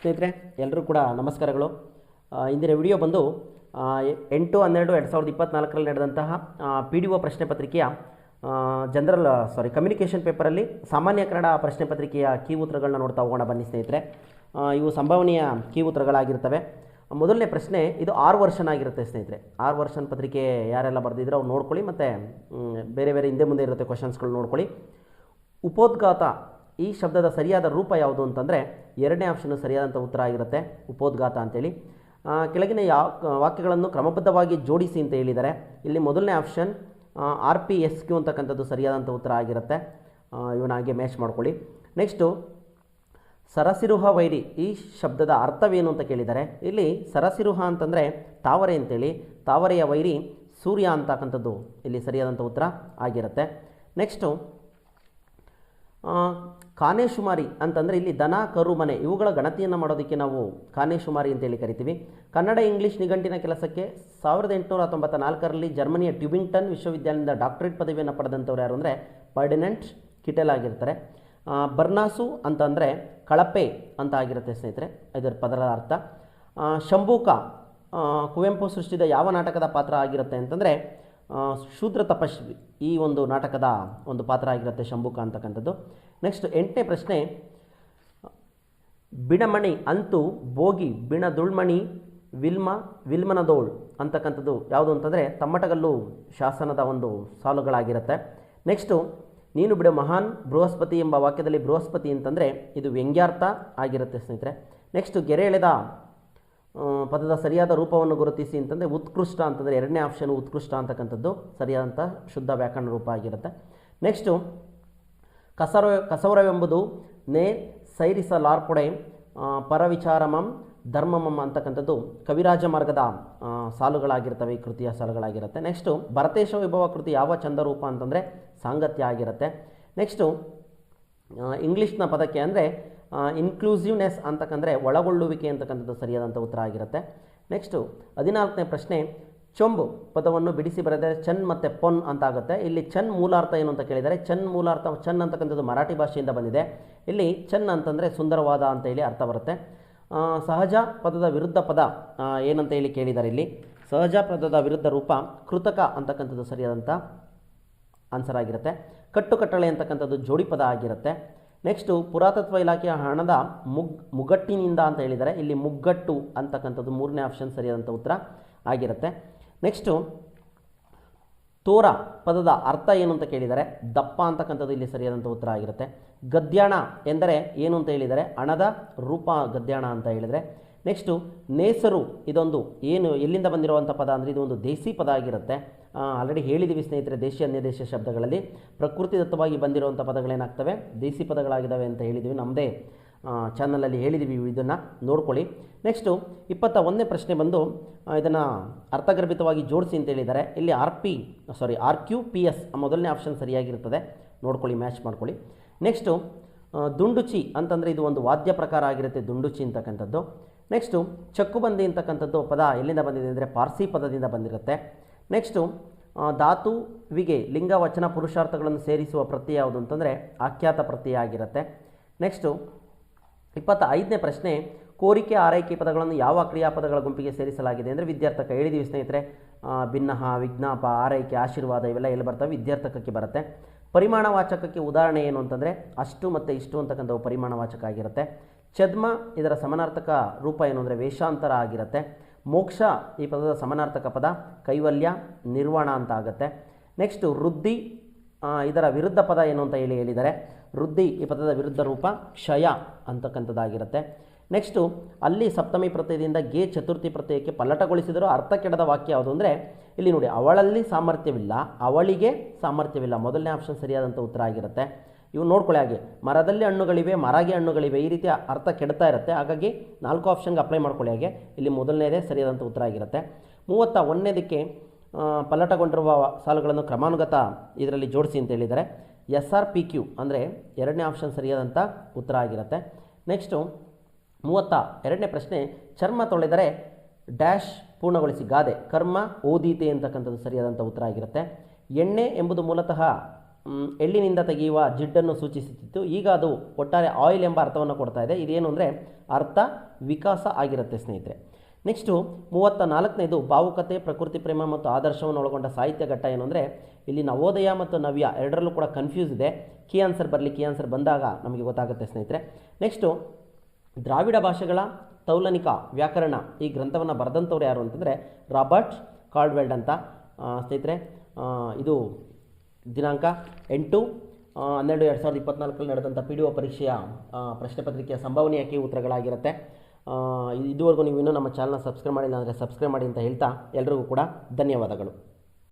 ಸ್ನೇಹಿತರೆ ಎಲ್ಲರೂ ಕೂಡ ನಮಸ್ಕಾರಗಳು. ಇಂದಿನ ವಿಡಿಯೋ ಬಂದು ಎಂಟು ಹನ್ನೆರಡು ಎರಡು ಸಾವಿರದ ಇಪ್ಪತ್ನಾಲ್ಕರಲ್ಲಿ ನಡೆದಂತಹ ಪಿ ಡಿ ಒ ಪ್ರಶ್ನೆ ಪತ್ರಿಕೆಯ ಜನರಲ್ ಸಾರಿ ಕಮ್ಯುನಿಕೇಷನ್ ಪೇಪರಲ್ಲಿ ಸಾಮಾನ್ಯ ಕನ್ನಡ ಪ್ರಶ್ನೆ ಪತ್ರಿಕೆಯ ಕೀ ಉತ್ತರಗಳನ್ನ ನೋಡ್ತಾ ಹೋಗೋಣ ಬನ್ನಿ ಸ್ನೇಹಿತರೆ. ಇವು ಸಂಭವನೀಯ ಕೀ ಉತ್ತರಗಳಾಗಿರ್ತವೆ. ಮೊದಲನೇ ಪ್ರಶ್ನೆ, ಇದು ಆರು ವರ್ಷನ್ ಆಗಿರುತ್ತೆ ಸ್ನೇಹಿತರೆ. ಆರು ವರ್ಷನ್ ಪತ್ರಿಕೆ ಯಾರೆಲ್ಲ ಬರೆದಿದ್ರೆ ಅವ್ರು ನೋಡ್ಕೊಳ್ಳಿ, ಮತ್ತು ಬೇರೆ ಬೇರೆ ಹಿಂದೆ ಮುಂದೆ ಇರುತ್ತೆ ಕ್ವಶನ್ಸ್ಗಳು ನೋಡ್ಕೊಳ್ಳಿ. ಉಪೋದ್ಘಾತ ಈ ಶಬ್ದದ ಸರಿಯಾದ ರೂಪ ಯಾವುದು ಅಂತಂದರೆ ಎರಡನೇ ಆಪ್ಷನ್ ಸರಿಯಾದಂಥ ಉತ್ತರ ಆಗಿರುತ್ತೆ, ಉಪೋದ್ಘಾತ ಅಂತೇಳಿ. ಕೆಳಗಿನ ಯಾವ ವಾಕ್ಯಗಳನ್ನು ಕ್ರಮಬದ್ಧವಾಗಿ ಜೋಡಿಸಿ ಅಂತ ಹೇಳಿದ್ದಾರೆ. ಇಲ್ಲಿ ಮೊದಲನೇ option R P S Q ಅಂತಕ್ಕಂಥದ್ದು ಸರಿಯಾದಂಥ ಉತ್ತರ ಆಗಿರುತ್ತೆ. ಇವನ ಹಾಗೆ ಮ್ಯಾಚ್ ಮಾಡ್ಕೊಳ್ಳಿ. ನೆಕ್ಸ್ಟು, ಸರಸಿರುಹ ವೈರಿ, ಈ ಶಬ್ದದ ಅರ್ಥವೇನು ಅಂತ ಕೇಳಿದ್ದಾರೆ. ಇಲ್ಲಿ ಸರಸಿರುಹ ಅಂತಂದರೆ ತಾವರೆ ಅಂತೇಳಿ. ತಾವರೆಯ ವೈರಿ ಸೂರ್ಯ ಅಂತಕ್ಕಂಥದ್ದು ಇಲ್ಲಿ ಸರಿಯಾದಂಥ ಉತ್ತರ ಆಗಿರುತ್ತೆ. ನೆಕ್ಸ್ಟು ಆ, ಕಾನೇಶುಮಾರಿ ಅಂತಂದರೆ ಇಲ್ಲಿ ದನ ಕರು ಮನೆ ಇವುಗಳ ಗಣತಿಯನ್ನು ಮಾಡೋದಕ್ಕೆ ನಾವು ಕಾನೇಶುಮಾರಿ ಅಂತೇಳಿ ಕರಿತೀವಿ. ಕನ್ನಡ ಇಂಗ್ಲೀಷ್ ನಿಘಂಟಿನ ಕೆಲಸಕ್ಕೆ ಸಾವಿರದ ಎಂಟುನೂರ ಹತ್ತೊಂಬತ್ತ ನಾಲ್ಕರಲ್ಲಿ ಜರ್ಮನಿಯ ಟ್ಯೂಬಿಂಗ್ಟನ್ ವಿಶ್ವವಿದ್ಯಾಲಯದಿಂದ ಡಾಕ್ಟರೇಟ್ ಪದವಿಯನ್ನು ಪಡೆದಂಥವ್ರು ಯಾರು ಅಂದರೆ ಪರ್ಡಿನೆಂಟ್ ಕಿಟೆಲ್ ಆಗಿರ್ತಾರೆ. ಬರ್ನಾಸು ಅಂತಂದರೆ ಕಳಪೆ ಅಂತ ಆಗಿರುತ್ತೆ ಸ್ನೇಹಿತರೆ ಇದರ ಪದರ ಅರ್ಥ. ಶಂಭೂಕ ಕುವೆಂಪು ಸೃಷ್ಟಿದ ಯಾವ ನಾಟಕದ ಪಾತ್ರ ಆಗಿರುತ್ತೆ ಅಂತಂದರೆ ಶೂದ್ರ ತಪಸ್ವಿ ಈ ಒಂದು ನಾಟಕದ ಒಂದು ಪಾತ್ರ ಆಗಿರುತ್ತೆ ಶಂಭುಕ ಅಂತಕ್ಕಂಥದ್ದು. ನೆಕ್ಸ್ಟ್ ಎಂಟನೇ ಪ್ರಶ್ನೆ, ಬಿಣಮಣಿ ಅಂತೂ ಬೋಗಿ ಬಿಣ ದುಳ್ಮಣಿ, ವಿಲ್ಮ ವಿಲ್ಮನದೋಳ್ ಅಂತಕ್ಕಂಥದ್ದು ಯಾವುದು ಅಂತಂದರೆ ತಮ್ಮಟಗಲ್ಲು ಶಾಸನದ ಒಂದು ಸಾಲುಗಳಾಗಿರುತ್ತೆ. ನೆಕ್ಸ್ಟು, ನೀನು ಬಿಡ ಮಹಾನ್ ಬೃಹಸ್ಪತಿ ಎಂಬ ವಾಕ್ಯದಲ್ಲಿ ಬೃಹಸ್ಪತಿ ಅಂತಂದರೆ ಇದು ವ್ಯಂಗ್ಯಾರ್ಥ ಆಗಿರುತ್ತೆ ಸ್ನೇಹಿತರೆ. ನೆಕ್ಸ್ಟು, ಗೆರೆ ಎಳೆದ ಪದದ ಸರಿಯಾದ ರೂಪವನ್ನು ಗುರುತಿಸಿ ಅಂತಂದರೆ ಉತ್ಕೃಷ್ಟ ಅಂತಂದರೆ ಎರಡನೇ ಆಪ್ಷನ್ ಉತ್ಕೃಷ್ಟ ಅಂತಕ್ಕಂಥದ್ದು ಸರಿಯಾದಂಥ ಶುದ್ಧ ವ್ಯಾಕರಣ ರೂಪ ಆಗಿರುತ್ತೆ. ನೆಕ್ಸ್ಟು ಕಸರ ಕಸವರವೆಂಬುದು ನೇ ಸೈರಿಸ ಲಾರ್ಪೊಡೆ ಪರವಿಚಾರಮಂ, ಧರ್ಮಮಂ ಅಂತಕ್ಕಂಥದ್ದು ಕವಿರಾಜ ಮಾರ್ಗದ ಸಾಲುಗಳಾಗಿರ್ತವೆ, ಈ ಕೃತಿಯ ಸಾಲುಗಳಾಗಿರುತ್ತೆ. ನೆಕ್ಸ್ಟು ಭರತೇಶ ವಿಭವ ಕೃತಿ ಯಾವ ಚಂದರೂಪ ಅಂತಂದರೆ ಸಾಂಗತ್ಯ ಆಗಿರುತ್ತೆ. ನೆಕ್ಸ್ಟು ಇಂಗ್ಲೀಷ್ನ ಪದಕ್ಕೆ ಅಂದರೆ ಇನ್ಕ್ಲೂಸಿವ್ನೆಸ್ ಅಂತಕ್ಕಂದರೆ ಒಳಗೊಳ್ಳುವಿಕೆ ಅಂತಕ್ಕಂಥದ್ದು ಸರಿಯಾದಂಥ ಉತ್ತರ ಆಗಿರುತ್ತೆ. ನೆಕ್ಸ್ಟು ಹದಿನಾಲ್ಕನೇ ಪ್ರಶ್ನೆ ಚೊಂಬು ಪದವನ್ನು ಬಿಡಿಸಿ ಬರೆದರೆ ಚನ್ ಮತ್ತು ಪೊನ್ ಅಂತ ಆಗುತ್ತೆ ಇಲ್ಲಿ ಚನ್ ಮೂಲಾರ್ಥ ಏನು ಅಂತ ಕೇಳಿದರೆ, ಚನ್ ಮೂಲಾರ್ಥ ಚನ್ ಅಂತಕ್ಕಂಥದ್ದು ಮರಾಠಿ ಭಾಷೆಯಿಂದ ಬಂದಿದೆ. ಇಲ್ಲಿ ಚನ್ ಅಂತಂದರೆ ಸುಂದರವಾದ ಅಂತ ಹೇಳಿ ಅರ್ಥ ಬರುತ್ತೆ. ಸಹಜ ಪದದ ವಿರುದ್ಧ ಪದ ಏನಂತ ಹೇಳಿ ಕೇಳಿದ್ದಾರೆ ಇಲ್ಲಿ. ಸಹಜ ಪದದ ವಿರುದ್ಧ ರೂಪ ಕೃತಕ ಅಂತಕ್ಕಂಥದ್ದು ಸರಿಯಾದಂಥ ಆನ್ಸರ್ ಆಗಿರುತ್ತೆ. ಕಟ್ಟುಕಟ್ಟಳೆ ಅಂತಕ್ಕಂಥದ್ದು ಜೋಡಿ ಪದ ಆಗಿರುತ್ತೆ. ನೆಕ್ಸ್ಟು ಪುರಾತತ್ವ ಇಲಾಖೆಯ ಹಣದ ಮುಗ್, ಮುಗಟ್ಟಿನಿಂದ ಅಂತ ಹೇಳಿದರೆ, ಇಲ್ಲಿ ಮುಗ್ಗಟ್ಟು ಅಂತಕ್ಕಂಥದ್ದು ಮೂರನೇ ಆಪ್ಷನ್ ಸರಿಯಾದಂಥ ಉತ್ತರ ಆಗಿರುತ್ತೆ. ನೆಕ್ಸ್ಟು ತೋರ ಪದದ ಅರ್ಥ ಏನು ಅಂತ ಕೇಳಿದರೆ, ದಪ್ಪ ಅಂತಕ್ಕಂಥದ್ದು ಇಲ್ಲಿ ಸರಿಯಾದಂಥ ಉತ್ತರ ಆಗಿರುತ್ತೆ. ಗದ್ಯಾಣ ಎಂದರೆ ಏನು ಅಂತ ಹೇಳಿದರೆ, ಹಣದ ರೂಪ ಗದ್ಯಾಣ ಅಂತ ಹೇಳಿದರೆ. ನೆಕ್ಸ್ಟು ನೇಸರು ಇದೊಂದು ಏನು, ಎಲ್ಲಿಂದ ಬಂದಿರುವಂಥ ಪದ ಅಂದರೆ ಇದು ಒಂದು ದೇಸಿ ಪದ ಆಗಿರುತ್ತೆ. ಆಲ್ರೆಡಿ ಹೇಳಿದ್ದೀವಿ ಸ್ನೇಹಿತರೆ, ದೇಶಿ ಅನ್ಯ ದೇಶ ಶಬ್ದಗಳಲ್ಲಿ. ಪ್ರಕೃತಿದತ್ತವಾಗಿ ಬಂದಿರುವಂಥ ಪದಗಳೇನಾಗ್ತವೆ? ದೇಸಿ ಪದಗಳಾಗಿದ್ದಾವೆ ಅಂತ ಹೇಳಿದ್ದೀವಿ ನಮ್ಮದೇ ಚಾನಲಲ್ಲಿ ಹೇಳಿದ್ದೀವಿ ಇದನ್ನು ನೋಡ್ಕೊಳ್ಳಿ. ನೆಕ್ಸ್ಟು ಇಪ್ಪತ್ತ ಒಂದನೇ ಪ್ರಶ್ನೆ ಬಂದು ಇದನ್ನು ಅರ್ಥಗರ್ಭಿತವಾಗಿ ಜೋಡಿಸಿ ಅಂತ ಹೇಳಿದ್ದಾರೆ. ಇಲ್ಲಿ R P sorry R Q P S ಮೊದಲನೇ ಆಪ್ಷನ್ ಸರಿಯಾಗಿರ್ತದೆ ನೋಡ್ಕೊಳ್ಳಿ ಮ್ಯಾಚ್ ಮಾಡ್ಕೊಳ್ಳಿ. ನೆಕ್ಸ್ಟು ದುಂಡುಚಿ ಅಂತಂದರೆ ಇದು ಒಂದು ವಾದ್ಯ ಪ್ರಕಾರ ಆಗಿರುತ್ತೆ, ದುಂಡುಚಿ ಅಂತಕ್ಕಂಥದ್ದು. ನೆಕ್ಸ್ಟು ಚಕ್ಕುಬಂದಿ ಅಂತಕ್ಕಂಥದ್ದು ಪದ ಎಲ್ಲಿಂದ ಬಂದಿದೆ ಅಂದರೆ ಪಾರ್ಸಿ ಪದದಿಂದ ಬಂದಿರುತ್ತೆ. ನೆಕ್ಸ್ಟು ಧಾತುವಿಗೆ ಲಿಂಗ ವಚನ ಪುರುಷಾರ್ಥಗಳನ್ನು ಸೇರಿಸುವ ಪ್ರತಿ ಯಾವುದು ಅಂತಂದರೆ ಆಖ್ಯಾತ ಪ್ರತ್ಯಯ ಆಗಿರುತ್ತೆ. ನೆಕ್ಸ್ಟು ಇಪ್ಪತ್ತ ಐದನೇ ಪ್ರಶ್ನೆ, ಕೋರಿಕೆ ಆರೈಕೆ ಪದಗಳನ್ನು ಯಾವ ಕ್ರಿಯಾಪದಗಳ ಗುಂಪಿಗೆ ಸೇರಿಸಲಾಗಿದೆ ಅಂದರೆ ವಿದ್ಯಾರ್ಥಕ ಹೇಳಿದೀವಿ ಸ್ನೇಹಿತರೆ ಭಿನ್ನಹ, ವಿಜ್ಞಾಪ, ಆರೈಕೆ, ಆಶೀರ್ವಾದ ಇವೆಲ್ಲ ಎಲ್ಲಿ ಬರ್ತವೆ? ವಿದ್ಯಾರ್ಥಕಕ್ಕೆ ಬರುತ್ತೆ. ಪರಿಮಾಣವಾಚಕಕ್ಕೆ ಉದಾಹರಣೆ ಏನು ಅಂತಂದರೆ, ಅಷ್ಟು ಮತ್ತು ಇಷ್ಟು ಅಂತಕ್ಕಂಥವು ಪರಿಮಾಣವಾಚಕ ಆಗಿರುತ್ತೆ. ಛದ್ಮ ಇದರ ಸಮನಾರ್ಥಕ ರೂಪ ಏನು ಅಂದರೆ ವೇಷಾಂತರ ಆಗಿರುತ್ತೆ. ಮೋಕ್ಷ ಈ ಪದದ ಸಮನಾರ್ಥಕ ಪದ ಕೈವಲ್ಯ, ನಿರ್ವಾಣ ಅಂತ ಆಗುತ್ತೆ. ನೆಕ್ಸ್ಟು ವೃದ್ಧಿ ಇದರ ವಿರುದ್ಧ ಪದ ಏನು ಅಂತ ಹೇಳಿ ಹೇಳಿದ್ದಾರೆ ವೃದ್ಧಿ ಈ ಪದದ ವಿರುದ್ಧ ರೂಪ ಕ್ಷಯ ಅಂತಕ್ಕಂಥದ್ದಾಗಿರುತ್ತೆ. ನೆಕ್ಸ್ಟು ಅಲ್ಲಿ ಸಪ್ತಮಿ ಪ್ರತ್ಯಯದಿಂದ ಗೆ ಚತುರ್ಥಿ ಪ್ರತ್ಯಯಕ್ಕೆ ಪಲ್ಲಟಗೊಳಿಸಿದರೂ ಅರ್ಥ ಕೆಡದ ವಾಕ್ಯ ಯಾವುದು ಅಂದರೆ, ಇಲ್ಲಿ ನೋಡಿ, ಅವಳಲ್ಲಿ ಸಾಮರ್ಥ್ಯವಿಲ್ಲ, ಅವಳಿಗೆ ಸಾಮರ್ಥ್ಯವಿಲ್ಲ. ಮೊದಲನೇ ಆಪ್ಷನ್ ಸರಿಯಾದಂಥ ಉತ್ತರ ಆಗಿರುತ್ತೆ. ಇವು ನೋಡ್ಕೊಳ್ಳಿ ಹಾಗೆ, ಮರದಲ್ಲಿ ಹಣ್ಣುಗಳಿವೆ, ಮರಗೆ ಹಣ್ಣುಗಳಿವೆ, ಈ ರೀತಿಯ ಅರ್ಥ ಕೆಡ್ತಾ ಇರುತ್ತೆ. ಹಾಗಾಗಿ ನಾಲ್ಕು ಆಪ್ಷನ್ಗೆ ಅಪ್ಲೈ ಮಾಡ್ಕೊಳ್ಳಿ ಹಾಗೆ, ಇಲ್ಲಿ ಮೊದಲನೇದೇ ಸರಿಯಾದಂಥ ಉತ್ತರ ಆಗಿರುತ್ತೆ. ಮೂವತ್ತ ಒಂದನೇದಕ್ಕೆ ಪಲ್ಲಟಗೊಂಡಿರುವ ಸಾಲುಗಳನ್ನು ಕ್ರಮಾನುಗತ ಇದರಲ್ಲಿ ಜೋಡಿಸಿ ಅಂತ ಹೇಳಿದ್ದಾರೆ. ಎಸ್ ಆರ್ ಪಿ ಕ್ಯೂ ಅಂದರೆ ಎರಡನೇ ಆಪ್ಷನ್ ಸರಿಯಾದಂಥ ಉತ್ತರ ಆಗಿರುತ್ತೆ. ನೆಕ್ಸ್ಟು ಮೂವತ್ತ ಎರಡನೇ ಪ್ರಶ್ನೆ, ಚರ್ಮ ತೊಳೆದರೆ ಡ್ಯಾಶ್ ಪೂರ್ಣಗೊಳಿಸಿ ಗಾದೆ, ಕರ್ಮ ಓದೀತೆ ಅಂತಕ್ಕಂಥದ್ದು ಸರಿಯಾದಂಥ ಉತ್ತರ ಆಗಿರುತ್ತೆ. ಎಣ್ಣೆ ಎಂಬುದು ಮೂಲತಃ ಎಳ್ಳಿನಿಂದ ತೆಗೆಯುವ ಜಿಡ್ಡನ್ನು ಸೂಚಿಸುತ್ತಿತ್ತು. ಈಗ ಅದು ಒಟ್ಟಾರೆ ಆಯಿಲ್ ಎಂಬ ಅರ್ಥವನ್ನು ಕೊಡ್ತಾ ಇದೆ. ಇದೇನು ಅಂದರೆ ಅರ್ಥ ವಿಕಾಸ ಆಗಿರುತ್ತೆ ಸ್ನೇಹಿತರೆ. ನೆಕ್ಸ್ಟು ಮೂವತ್ತ ನಾಲ್ಕನೇದು ಭಾವುಕತೆ, ಪ್ರಕೃತಿ, ಪ್ರೇಮ ಮತ್ತು ಆದರ್ಶವನ್ನು ಒಳಗೊಂಡ ಸಾಹಿತ್ಯ ಘಟ್ಟ ಏನು ಅಂದರೆ, ಇಲ್ಲಿ ನವೋದಯ ಮತ್ತು ನವ್ಯ ಎರಡರಲ್ಲೂ ಕೂಡ ಕನ್ಫ್ಯೂಸ್ ಇದೆ. ಕೀ ಆನ್ಸರ್ ಬರಲಿ ಕೀ ಆನ್ಸರ್ ಬಂದಾಗ ನಮಗೆ ಗೊತ್ತಾಗುತ್ತೆ ಸ್ನೇಹಿತರೆ. ನೆಕ್ಸ್ಟು ದ್ರಾವಿಡ ಭಾಷೆಗಳ ತೌಲನಿಕ ವ್ಯಾಕರಣ ಈ ಗ್ರಂಥವನ್ನು ಬರೆದಂಥವ್ರು ಯಾರು ಅಂತಂದರೆ, ರಾಬರ್ಟ್ ಕಾರ್ಡ್ವೆಲ್ಡ್ ಅಂತ. ಸ್ನೇಹಿತರೆ ಇದು ದಿನಾಂಕ ಎಂಟು ಹನ್ನೆರಡು ಎರಡು ಸಾವಿರದ ಇಪ್ಪತ್ನಾಲ್ಕರಲ್ಲಿ ನಡೆದಂಥ ಪಿ ಡಿ ಒ ಪರೀಕ್ಷೆಯ ಪ್ರಶ್ನೆ ಪತ್ರಿಕೆಯ ಸಂಭವನೀಯ ಕೀ ಉತ್ತರಗಳಾಗಿರುತ್ತೆ. ಇದುವರೆಗೂ ನೀವು ಇನ್ನೂ ನಮ್ಮ ಚಾನಲ್ನ ಸಬ್ಸ್ಕ್ರೈಬ್ ಮಾಡಿಲ್ಲ ಅಂದರೆ ಸಬ್ಸ್ಕ್ರೈಬ್ ಮಾಡಿ ಅಂತ ಹೇಳ್ತಾ ಎಲ್ರಿಗೂ ಕೂಡ ಧನ್ಯವಾದಗಳು.